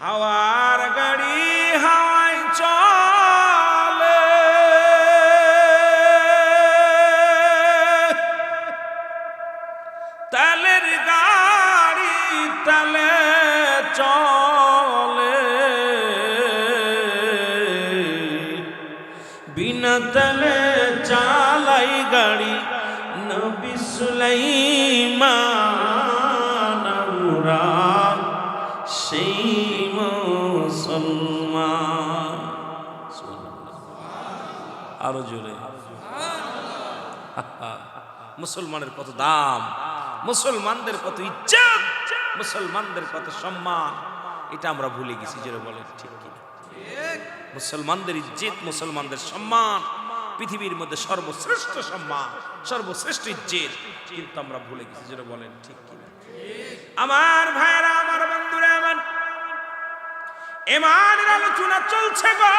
হাওয়ার মুসলমানের কত দাম, মুসলমানদের কত ইজ্জত, মুসলমানদের কত সম্মান, এটা আমরা ভুলে গেছি জোরে বলেন ঠিক কিনা। মুসলমানদের ইজ্জত, মুসলমানদের সম্মান, পৃথিবীর মধ্যে সর্বশ্রেষ্ঠ সম্মান, সর্বশ্রেষ্ঠ ইজ্জত, কিন্তু আমরা ভুলে গেছি যেটা বলেন ঠিক কিনা। আমার ভাইরা আমার বন্ধুরা, আমার ইমানের আলোচনা চলছে গো।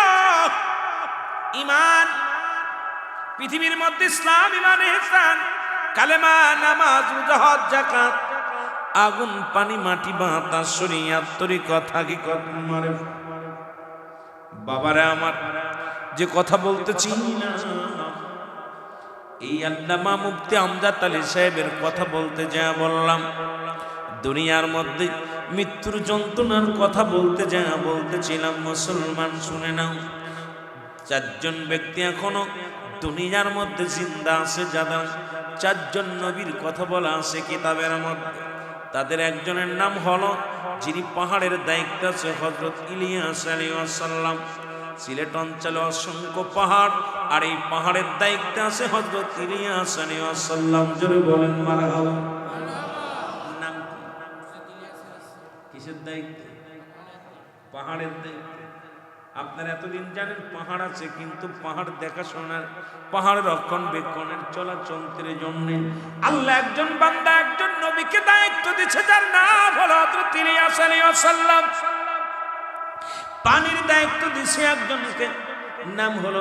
ইমান পৃথিবীর মধ্যে ইসলাম ইমান ইহসান, কালেমা, নামাজ, মুজাহাদ, যাকাত, আগুন, পানি, মাটি বাতাস শরিয়াত, তরিকত, হাকিকত মারে বাবারা আমার, যে কথা বলতেছি এই আল্লামা মুফতি আমজাদ আলী সাহেবের কথা বলতে যা বললাম, দুনিয়ার মধ্যে মৃত্যুর যন্ত্রণার কথা বলতে যা বলতেছিলাম মুসলমান শুনে নাও। চারজন ব্যক্তি এখনও দুনিয়ার মধ্যে জিন্দা আছে যারা চারজন নবীর কথা বলা আছে কিতাবের মধ্যে। তাদের একজনের নাম হলো, যিনি পাহাড়ের দায়িত্ব আছে হজরত ইলিয়াস আলী আসাল্লাম সিলেট অঞ্চলে অসংখ্য পাহাড়, আর এই পাহাড়ের দায়িত্ব আছে হজরত ইলিয়াস আলী আসাল্লাম জোরে বলেন মারা নাম কিসের দায়িত্ব? পাহাড়ের দায়িত্ব। আপনারা এতদিন জানেন পাহাড় আছে, কিন্তু পাহাড় দেখাশোনার, পাহাড় রক্ষণবেক্ষণের চলাচলের জন্য আল্লাহ একজন বান্দা, একজন নবীকে দায়িত্ব দিচ্ছে যার নাম হলো আলাইহিস সালাম। পানির দায়িত্ব দিছে একজনকে, নাম হলো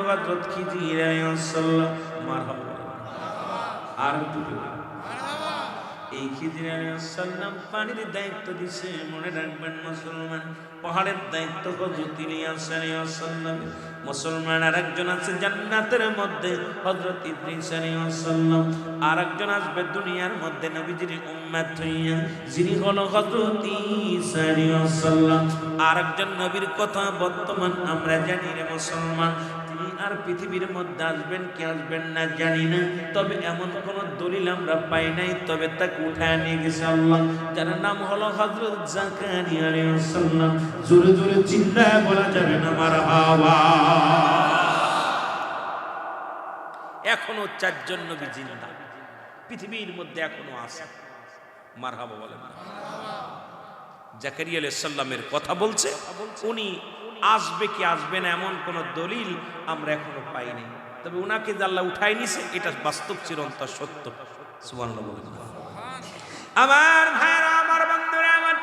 মারহাবা। আর দুটো। এই খিজির আলাইসাল্লাম পানির দায়িত্ব দিছে, মনে রাখবেন মুসলমান, পাহাড়ের দায়িত্ব হজরত ইলিয়াস আলাইসাল্লাম মুসলমান আর একজন আছে জান্নাতের মধ্যে হজরত ইদ্রিস আর একজন আসবে দুনিয়ার মধ্যে, নবীজির উম্মাত হইয়া, যিনি হলো হজরত ঈসা আর একজন নবীর কথা বর্তমান আমরা জানি রে মুসলমান তিনি আর পৃথিবীর মধ্যে আসবেন, কি আসবেন না জানি না। তবে এমন কোন দলিল আমরা পাই নাই, তবে তাকে উঠায় নিয়ে গেছে আল্লাহ, যার নাম হলো হযরত জাকারিয়া আলাইহিস সালাম। জোরে জোরে চিল্লায় বলা যাবে না মারহাবা এখনও চারজন নবী জিন্দা, পৃথিবীর মধ্যে এখনও আছে। মারহাবা বলেন না। জাকারিয়া আলাইহিস সালামের কথা বলছে, উনি আসবে কি আসবে না এমন কোন দলিল আমরা এখনও পাইনি। তবে উনাকে জাল্লা উঠাই নিছে, এটা বাস্তব চিরন্তর সত্য। আমার ভাইরা, আমার বন্ধুরা, আমার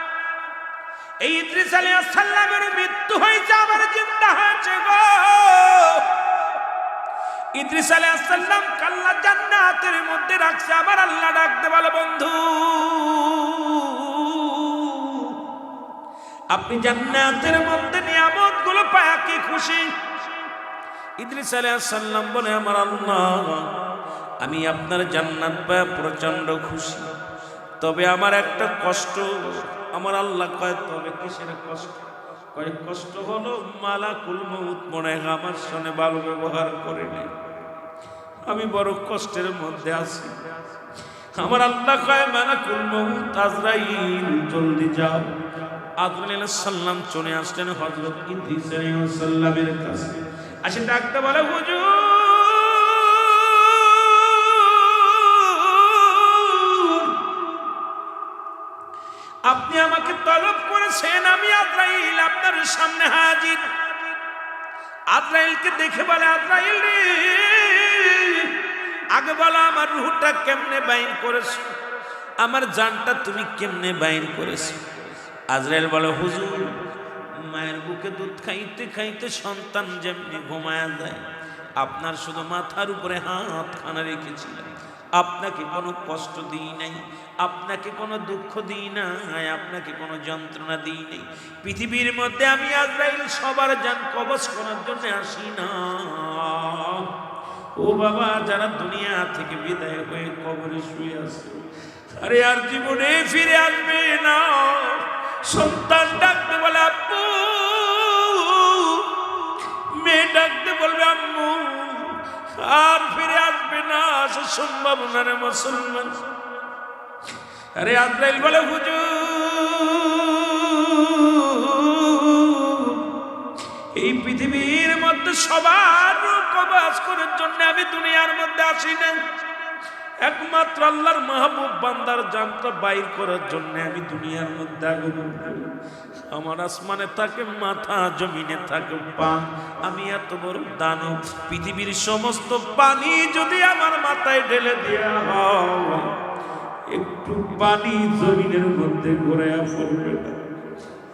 এই ইদ্রিস আলাইহিস সালামের মৃত্যু হয়েছে, আমার চিন্তা হয়েছে গো। ইদ্রিস আলাইহিস সালাম কাল্লা জান্নাতের মধ্যে রাখছে, আমার আল্লাহ ডাকতে বলে, বন্ধু। আপনি জান্নাতের মধ্যে নিয়ামতগুলো পায়া কি খুশি? ইদ্রিস সাল্লাম বলে, আমার আল্লাহ, আমি আপনার জান্নাত পায়া প্রচণ্ড খুশি। তবে আমার একটা কষ্ট, আমার আল্লাহ কয়, তবে কিসের কষ্ট? কয়, কষ্ট হলো মালাকুল মউত মনে আমার সঙ্গে ভালো ব্যবহার করেনি আমি বড় কষ্টের মধ্যে আছি। আমার আল্লাহ কয়, মালাকুল মউত আজরাইল, জলদি যাও। আদরুল সাল্লাম চলে আসলেন হজরত ইদ্রিস কাছে। ডাকতে বলে আপনি আমাকে তলব করেছেন আমি আদ্রাইল আপনার সামনে হাজির। আদ্রাইলকে দেখে বলে আদ্রাইল রে, আগে বলো আমার রুহটা কেমনে বাইর করেছ? আমার জানটা তুমি কেমনে বাইর করেছ? আজরাইল বলে, হুজুর, মায়ের বুকে দুধ খাইতে খাইতে সন্তান যেমনি ঘুমায়া যায়, আপনার শুধু মাথার উপরে হাত খানা রেখেছিলেন। আপনাকে কোনো কষ্ট দিই নাই, আপনাকে কোনো দুঃখ দিই নাই, আপনাকে কোনো যন্ত্রণা দিই নাই। পৃথিবীর মধ্যে আমি আজরাইল সবার যান কবচ করার জন্য আসি না। ও বাবা, যারা দুনিয়া থেকে বিদায় হয়ে কবরে শুয়ে আছে আরে আর জীবনে ফিরে আসবে না। সন্তান ডাকতে বলে, আব্বু, মেয়ে ডাকতে বলবে, আম্মু, আর ফিরে আসবে না, সে সম্ভব না রে মুসলমান। আরে আজরাইল বলে, হুজুর, এই পৃথিবীর মধ্যে সবার কবাস করার জন্য আমি দুনিয়ার মধ্যে আসি না একমাত্র আল্লাহর মাহবুব বান্দার জানটা বাইর করার জন্য আমি দুনিয়ার মধ্যে আগমন করি। আমার আসমানে থাকে, মাথা জমিনে থাকে, পা। আমি এত বড় দানব। পৃথিবীর সমস্ত পানি যদি আমার মাথায় ঢেলে দেওয়া হয়, একটু পানি জমিনের মধ্যে ঘুরে পড়বে না।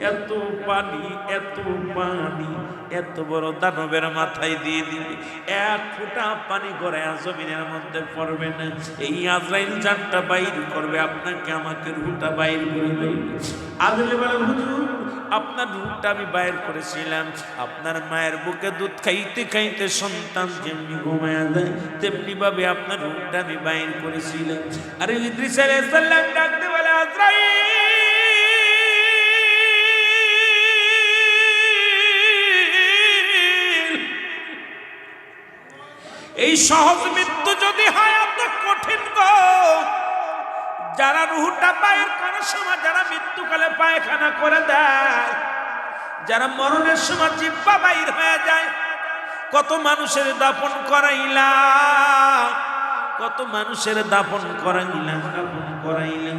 এত পানি এত পানি, এত বড় দানবের মাথায় দিয়ে দিবে। এক ফোঁটা পানি করে জমিনের মধ্যে পড়বে না। এই আজরাইল জানটা বাইর করবে, আপনাকে আমাকে রুটা বাইর করে দেবে। বলে, হুজুর, আপনার রুটটা আমি বাইর করেছিলাম। আপনার মায়ের বুকে দুধ খাইতে খাইতে সন্তান যেমনি ঘুমায়া দেয় তেমনি ভাবে আপনার রুটটা আমি বাইর করেছিলাম। আরে ইদ্রিস আলাইহিস সালাম ডাকতে বলে, আজরাইল! এই সহজ মৃত্যু যদি হয় এত কঠিন গো। যারা রুহুটা বাইর করার সময়, যারা মৃত্যুকালে পায়খানা করে দেয়, যারা মরণের সময় জিব্বা বাইর হয়ে যায়, কত মানুষের দাপন করাইলা কত মানুষের দাপন করাইলা দাপন করাইলা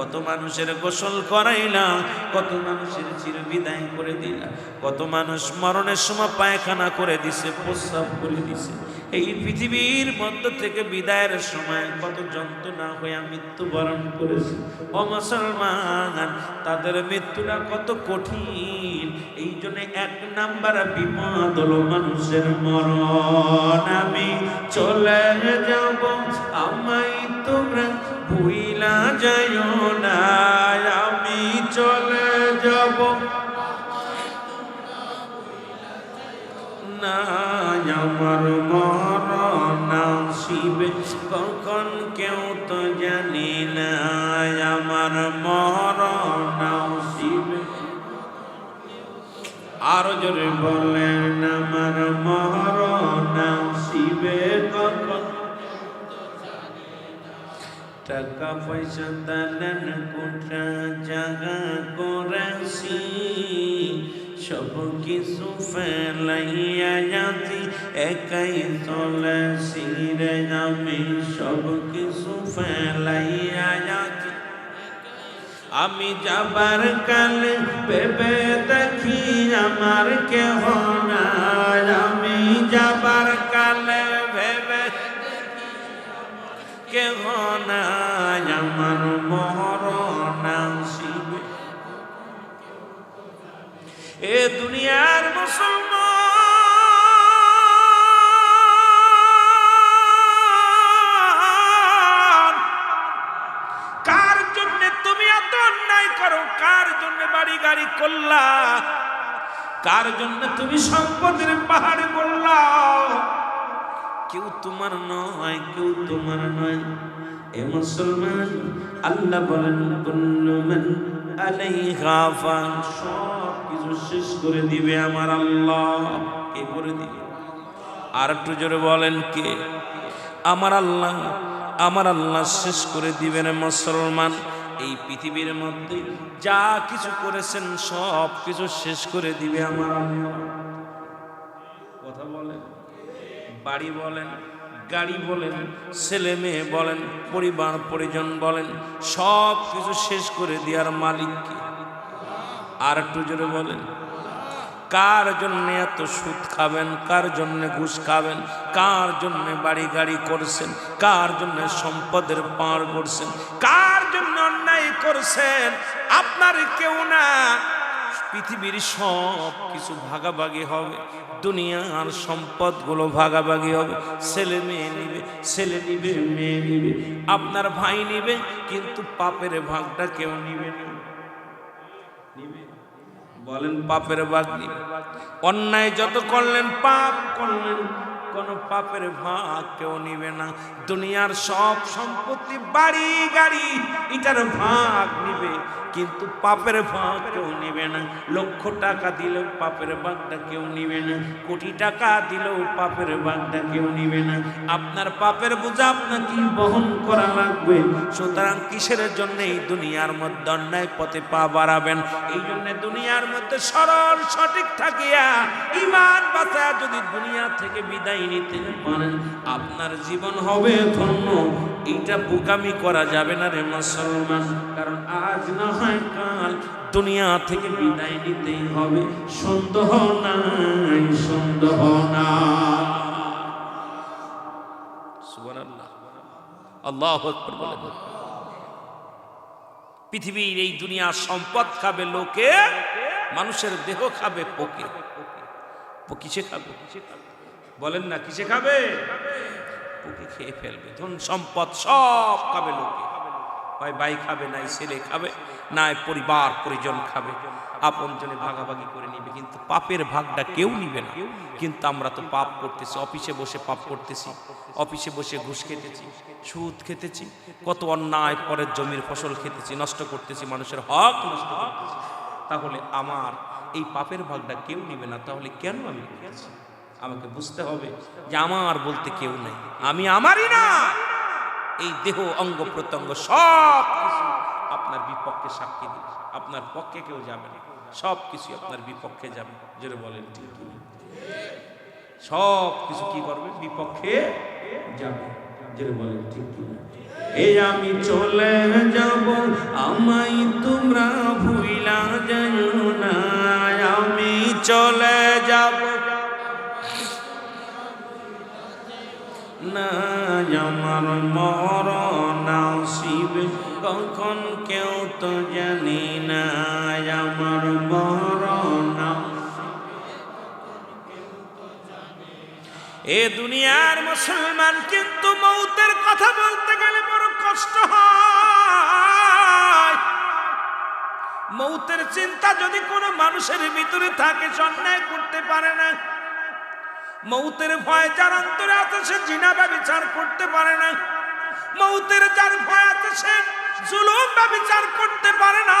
কত মানুষের গোসল করাইলা, কত মানুষের চির বিদায় করে দিলাম কত মানুষ মরণের সময় পায়খানা করে দিছে, প্রস্রাব করে দিছে। এই পৃথিবীর মধ্য থেকে বিদায়ের সময় কত যন্ত্রণা হয়ে মৃত্যুবরণ করেছে। ও মুসলমান, তাদের মৃত্যুটা কত কঠিন। এই জন্য এক নাম্বার বিপদ হলো মানুষের মরণ। আমি চলে যাব আমায় ভুইলা যায় না, আমি চলে যাব। না, আমার মরণ শিবে, কখন কেউ তো জানি না, আমার মরণ শিবে। আরও জোরে বলেন, আমার মরণ টাকা পয়সা দালান কোঠা জাগা করেছি, সব কিছু ফেলাইয়া যাচ্ছি, একাই চলেছি রে আমি, সব কিছু ফেলাইয়া যাচ্ছি। আমি যাবার কালে ভেবে দেখি আমার কেহ নাই, আমি যাবার কালে কেহ নাই আমার মরণ শিবে এ দুনিয়ার মুসলমান, কার জন্য তুমি এত অন্যায় করো? কার জন্য বাড়ি গাড়ি করলা? কার জন্য তুমি সম্পদের পাহাড় করলা? কেউ তোমার নয়, কেউ তোমার নয়। এ মুসলমান, আল্লাহ বলেন, কুল্লু মান আলাইহা, ফান সব কিছু শেষ করে দিবে আমার আল্লাহ। কে করে দিবে? আর একটু জোরে বলেন, কে? আমার আল্লাহ আমার আল্লাহ শেষ করে দিবেন মুসলমান। এই পৃথিবীর মধ্যে যা কিছু করেছেন সব কিছু শেষ করে দিবে আমার আল্লাহ। কথা বলেন। বাড়ি বলেন, গাড়ি বলেন, ছেলে মেয়ে বলেন, পরিবার, পরিজন বলেন, সব কিছু শেষ করে দেওয়ার মালিককে আর একটু জোরে বলেন, কার জন্য এত সুদ খাবেন, কার জন্য ঘুষ খাবেন, কার জন্য বাড়ি গাড়ি করছেন, কার জন্য সম্পদের পার করছেন, কার জন্য অন্যায় করছেন, আপনার কেউ না পৃথিবীর সব কিছু ভাগাভাগি হবে, দুনিয়ার সম্পদগুলো ভাগাভাগি হবে। ছেলে মেয়ে নিবে, ছেলে নিবে, মেয়ে নিবে। আপনার ভাই নিবে, কিন্তু পাপের ভাগটা কেউ নিবে নিবে বলেন পাপের ভাগ নিবে। অন্যায় যত করলেন, পাপ করলেন, কোন পাপের ভাগ কেউ নিবে না। দুনিয়ার সব সম্পত্তি, বাড়ি, গাড়ি, এটার ভাগ নিবে। কিন্তু পাপের ভাগ কেউ নিবে না। লক্ষ টাকা দিলেও পাপের ভাগটা কেউ নিবে না। কোটি টাকা দিলেও পাপের ভাগটা কেউ নিবে না। আপনার পাপের বোঝা আপনাকে বহন করা লাগবে। সুতরাং কিসের জন্য এই দুনিয়ার মধ্যে অন্যায় পথে পা বাড়াবেন? এই জন্য দুনিয়ার মধ্যে সরল, সঠিক থাকিয়া ইমান বাঁচায় যদি দুনিয়া থেকে বিদায় নিতে পারেন, আপনার জীবন হবে ধন্য। এইটা বোকামি করা যাবে না রে মুসলমান। কারণ আজ না হয় কাল দুনিয়া থেকে বিদায় নিতেই হবে। সন্দেহ নাই, সন্দেহ না। পৃথিবীর এই দুনিয়ার সম্পদ খাবে লোকে, মানুষের দেহ খাবে পোকে পো কিসে খাবে। বলেন না, কিসে খাবে? পোকে খেয়ে ফেলবে। ধন সম্পদ সব খাবে লোকে। হয় ভাই খাবে, নাই ছেলে খাবে, নাই পরিবার, পরিজন খাবে। আপন জনে ভাগাভাগি করে নিবে, কিন্তু পাপের ভাগটা কেউ নিবে না। কিন্তু আমরা তো পাপ করতেছি, অফিসে বসে পাপ করতেছি, অফিসে বসে ঘুষ খেতেছি, সুদ খেতেছি, কত অন্যায় পরের জমির ফসল খেতেছি, নষ্ট করতেছি, মানুষের হক নষ্ট তাহলে আমার এই পাপের ভাগটা কেউ নিবে না, তাহলে কেন আমি করতেছি? আমাকে বুঝতে হবে যে আমার বলতে কেউ নেই। আমি আমারই না। এই দেহ, অঙ্গ, প্রত্যঙ্গ সব কিছু আপনার বিপক্ষে সাক্ষী দিবে। আপনার পক্ষে কেউ যাবে না। সব কিছু আপনার বিপক্ষে যাবে। জোরে বলেন ঠিক সব কিছু কি করবে? বিপক্ষে যাবে। জোরে বলেন ঠিক? এই আমি চলে যাব আমাই তোমরা ভুইলা যাও না আমি চলে যাব না আমার মরণ আসিবে কখন কেউ তো জানি না আমার মরণ এ দুনিয়ার মুসলমান কিন্তু মৌতের কথা বলতে গেলে বড় কষ্ট হয়। মৌতের চিন্তা যদি কোনো মানুষের ভিতরে থাকে সে অন্যায় করতে পারে না মৌতের ভয় যার অন্তরে আছে সে জিনা বা বিচার করতে পারে না মৌতের যার ভয় আছে সে জুলুম বা বিচার করতে পারে না।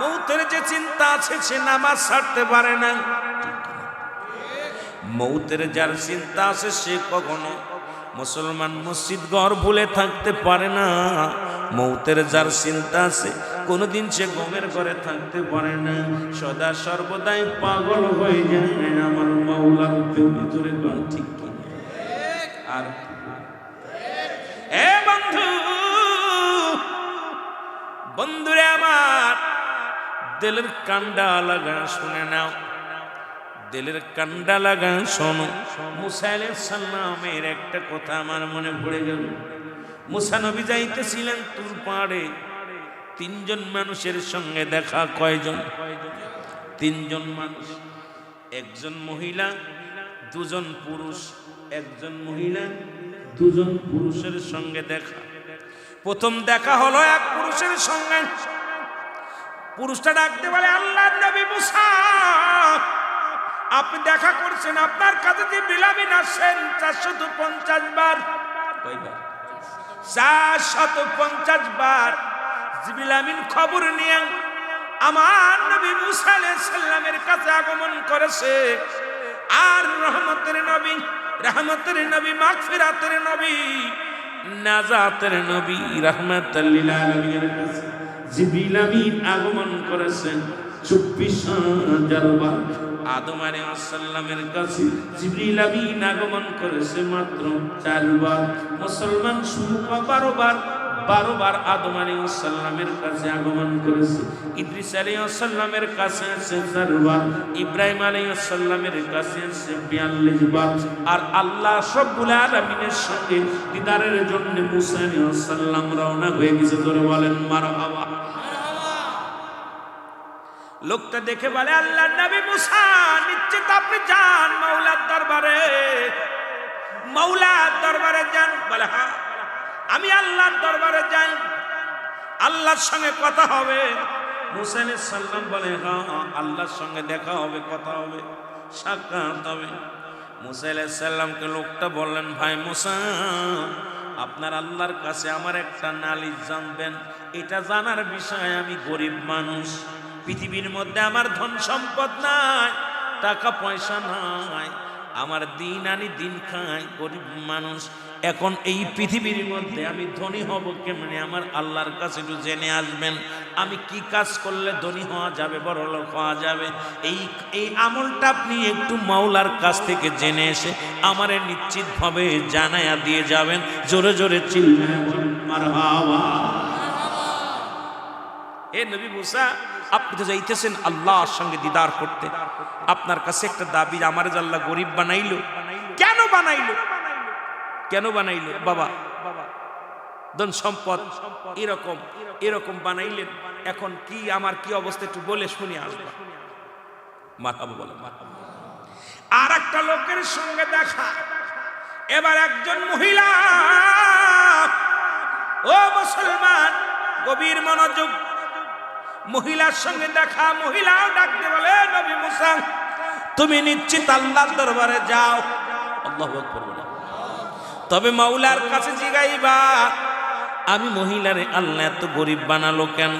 মৌতের যে চিন্তা আছে সে নামাজ ছাড়তে পারে না। মৌতের যার চিন্তা আছে সে কখনো মুসলমান মসজিদ ঘর ভুলে থাকতে পারে না। মৌতের যার চিন্তা আছে, কোনোদিন সে গমের ঘরে থাকতে পারে না। সদা সর্বদাই পাগল হয়ে যায় আমার মাওলার ভিতরে ঠিক কি আর বন্ধু, বন্ধুরে আমার, দিলের কান্ডা লাগা শুনে নাও। দিলের কান্ডা লাগা শোনো। মুসাইল সাল্লামের একটা কথা আমার মনে পড়ে গেল। মুসা নবী যাইতেছিলেন তুর পাহাড়ে। তিনজন মানুষের সঙ্গে দেখা কয়জন? তিনজন মানুষ। একজন মহিলা, দুজন পুরুষ। একজন মহিলা, দুজন পুরুষের সঙ্গে দেখা। প্রথম দেখা হলো এক পুরুষের সঙ্গে। পুরুষটা ডাকতে বলে, আল্লাহ নবী মুসা, আপনি দেখা করছেন, আপনার কাছে যে বিলামিন আসছেন চারশত পঞ্চাশ বার। কয়বার? চারশত পঞ্চাশ বার জিবিল আমিন খবর নিয়ে আমার নবী মুসা সালামের কাছে আগমন করেছে। আর রহমতের নবী রহমতের নবী, মাগফিরাতের নবী, নাজাতের নবী রাহমাতাল লিল আলামিনের কাছে জিবরিল আমিন আগমন করেছেন। চব্বিশ হাজার বার আদম আলাইহিসসালামের কাছে জিবরিল আমিন আগমন করেছে মাত্র চারবার। মুসলমান শুরু বারো বার বারো বার আদম কাছে আগমন করেছে। ইদ্রিস আলাইহিসসালামের কাছে আছে চারবার, ইব্রাহিম আলাইহিসসালামের কাছে আছে বিয়াল্লিশ বার। আর আল্লাহ সব্বুল আলামিনের সঙ্গে দিদারের জন্য মুসা আলাইহিসসালাম রওনা হয়ে গেছে। ধরে বলেন, মারহাবা। লোকটা দেখে বলে আল্লাহ নবী মুসা, নিশ্চিত আপনি যান মাওলার দরবারে। মাওলার দরবারে যান। বলে হ্যাঁ আমি আল্লাহর দরবারে যাই। আল্লাহর সঙ্গে কথা হবে। আলাইহিস সালাম বলে হ্যাঁ আল্লাহর সঙ্গে দেখা হবে, কথা হবে, সাক্ষাৎ হবে। মুসা আলাইহিস লোকটা বললেন, ভাই মুসা, আপনার আল্লাহর কাছে আমার একটা নালিশ জানবেন। এটা জানার বিষয় আমি গরিব মানুষ। পৃথিবীর মধ্যে আমার ধন সম্পদ নাই, টাকা পয়সা নাই, আমার দিন আনি দিন খাই গরিব মানুষ। এখন এই পৃথিবীর মধ্যে আমি ধনী হব কেমনে? আমার আল্লাহর কাছে একটু জেনে আসবেন, আমি কি কাজ করলে ধনী হওয়া যাবে, বড় লোক হওয়া যাবে? এই এই আমলটা আপনি একটু মাওলার কাছ থেকে জেনে এসে আমারে নিশ্চিতভাবে জানায়া দিয়ে যাবেন। জোরে জোরে চিল্লায় এ নবী মুসা আপনি তো যাইতেছেন আল্লাহর সঙ্গে দিদার করতে। আপনার কাছে একটা দাবি আমার আল্লাহ গরিব বানাইলো। কেন বানাইলো? কেন বানাইলো? বাবা, ধন সম্পদ এরকম এরকম বানাইলেন। এখন কি আমার কি অবস্থা একটু বলে শুনি আসবা মাথাবো বলে আর একটা লোকের সঙ্গে দেখা। এবার একজন মহিলা, ও মুসলমান, গভীর মনোযোগ মহিলার সঙ্গে দেখা, মহিলাও ডাকতে বলে, নবী মুসা, তুমি নিশ্চিত আল্লাহর দরবারে যাও? আল্লাহু বলে। তবে মাওলার কাছে জিগাইবা, আমি মহিলারে আল্লাহ এত গরিব বানালো কেন?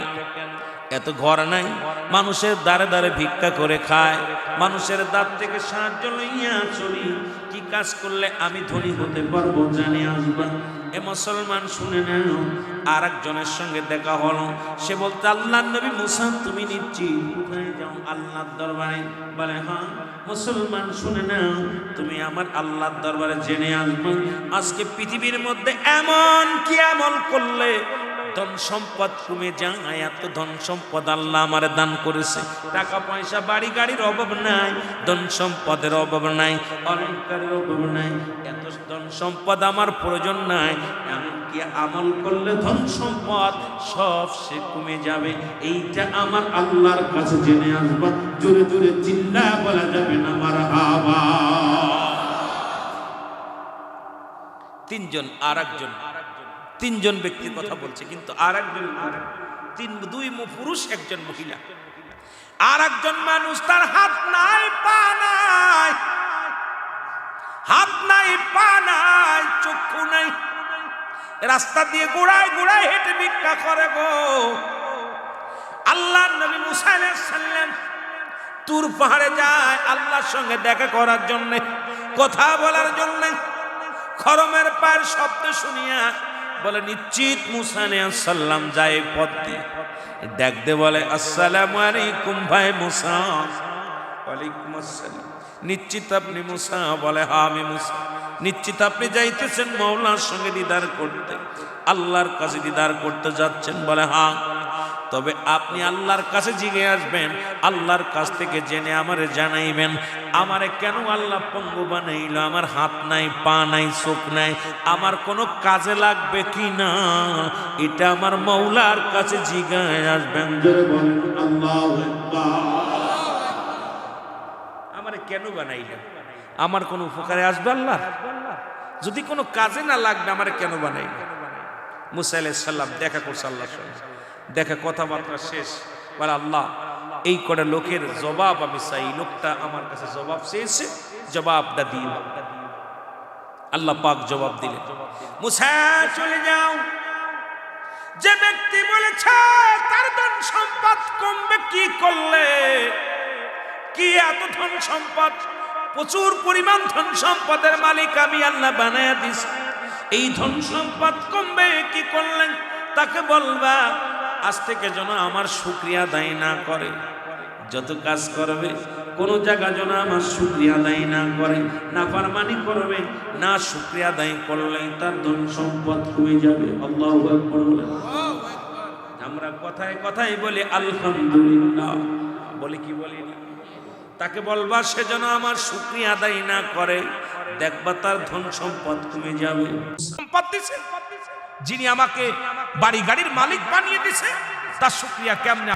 এত ঘর নাই। মানুষের দ্বারে দ্বারে ভিক্ষা করে খায়। মানুষের দাঁত থেকে সাহায্য লইয়া চলি। কি কাজ করলে আমি ধনী হতে পারব জানি আসবা এ মুসলমান শুনে নেন আর একজনের সঙ্গে দেখা হলো। সে বলতে আল্লাহ নবী মুসা, তুমি নিচ্ছি যাও আল্লাহর দরবারে? বলে হ্যাঁ মুসলমান শুনে নাও, তুমি আমার আল্লাহর দরবারে জেনে আসবে। আজকে পৃথিবীর মধ্যে এমন কি আমল করলে ধন সম্পদ কমে যায়, এত ধন সম্পদ আল্লাহ আমার দান করেছে। টাকা পয়সা, বাড়ি গাড়ির অভাব নাই, ধন সম্পদের অভাব নাই অলঙ্কারের অভাব নাই, এত ধন সম্পদ আমার প্রয়োজন নাই, এমনকি আমল করলে ধন সম্পদ সব সে কমে যাবে। এইটা আমার আল্লাহর কাছে জেনে আসবা, জোরে জোরে চিল্লা বলা যাবে না আমার হাওয়া তিনজন আর একজন তিনজন ব্যক্তির কথা বলছে, কিন্তু আর একজন তিন, দুই পুরুষ, একজন মহিলা। আর একজন মানুষ তার হাত নাই, পা নাই, হাত নাই, পা নাই, চক্ষু নাই। রাস্তা দিয়ে গোড়ায় গোড়ায় হেঁটে ভিক্ষা করে গো। আল্লাহ নবী মুসা আলাইহিস সালাম তুর পাহাড়ে যায় আল্লাহর সঙ্গে দেখা করার জন্যে, কথা বলার জন্যে। খরমের পায়ের শব্দ শুনিয়া বলে, নিশ্চিত মুসা সাল্লাম যায় পথ দিয়ে। ডাকতে বলে, আসসালাম আলাইকুম ভাই মুসা। ওয়ালাইকুম আসসালাম। নিশ্চিত আপনি মুসা? বলে হা আমি মুসা। নিশ্চিত আপনি যাইতেছেন মৌলার সঙ্গে দিদার করতে। আল্লাহর কাছে দিদার করতে যাচ্ছেন? বলে হ্যাঁ। তবে আপনি আল্লাহর কাছে জিগে আসবেন আল্লাহর কাছ থেকে জেনে আমারে জানাইবেন আমারে কেন আল্লাহ পঙ্গু বানাইল? আমার হাত নাই পা নাই চোখ নাই আমার কোনো কাজে লাগবে কি না? এটা আমার মৌলার কাছে জিগায় আসবেন। আল্লাহু আমারে কেন বানাইলেন? আমার কোনো উপকারে আসবে আল্লাহ? যদি কোনো কাজে না লাগবে আমারে কেন বানাইলেন? মুসা আলাইহিস সালাম দেখা করছে আল্লাহর সঙ্গে। দেখা কথাবার্তা শেষ। বলে, আল্লাহ, এই কটা লোকের জবাব আমি চাই। লোকটা আমার কাছে জবাব চেয়েছে, জবাবটা দিই আল্লাহ পাক জবাব দিলেন। মুসা, চলে যাও। যে ব্যক্তি বলেছে, তার ধন সম্পদ কমবে কি করলে? কি এত ধন সম্পদ? প্রচুর পরিমাণ ধন সম্পদের মালিক আমি আল্লাহ বানায়া দিস এই ধন সম্পদ কমবে কি করলেন তাকে বলবা আজ থেকে যেন আমার শুক্রিয়া দায়ী না করে। যত কাজ করবে, কোন জায়গা যেন আমার শুক্রিয়া দায়ী না করে। না ফারমানি করবে, না শুক্রিয়া দায়ী করলেই তার ধন সম্পদ কমে যাবে। আল্লাহু আমরা কথায় কথায় বলি, আলহামদুলিল্লাহ। বলি কি বলি না? তাকে বলবা, সে যেন আমার শুক্রিয়া আদায় না করে। দেখবা তার ধন সম্পদ কমে যাবে। সম্পদ দিছে। যিনি আমাকে বাড়ি গাড়ির মালিক বানিয়ে দিছে তার শুক্রিয়া কেমনে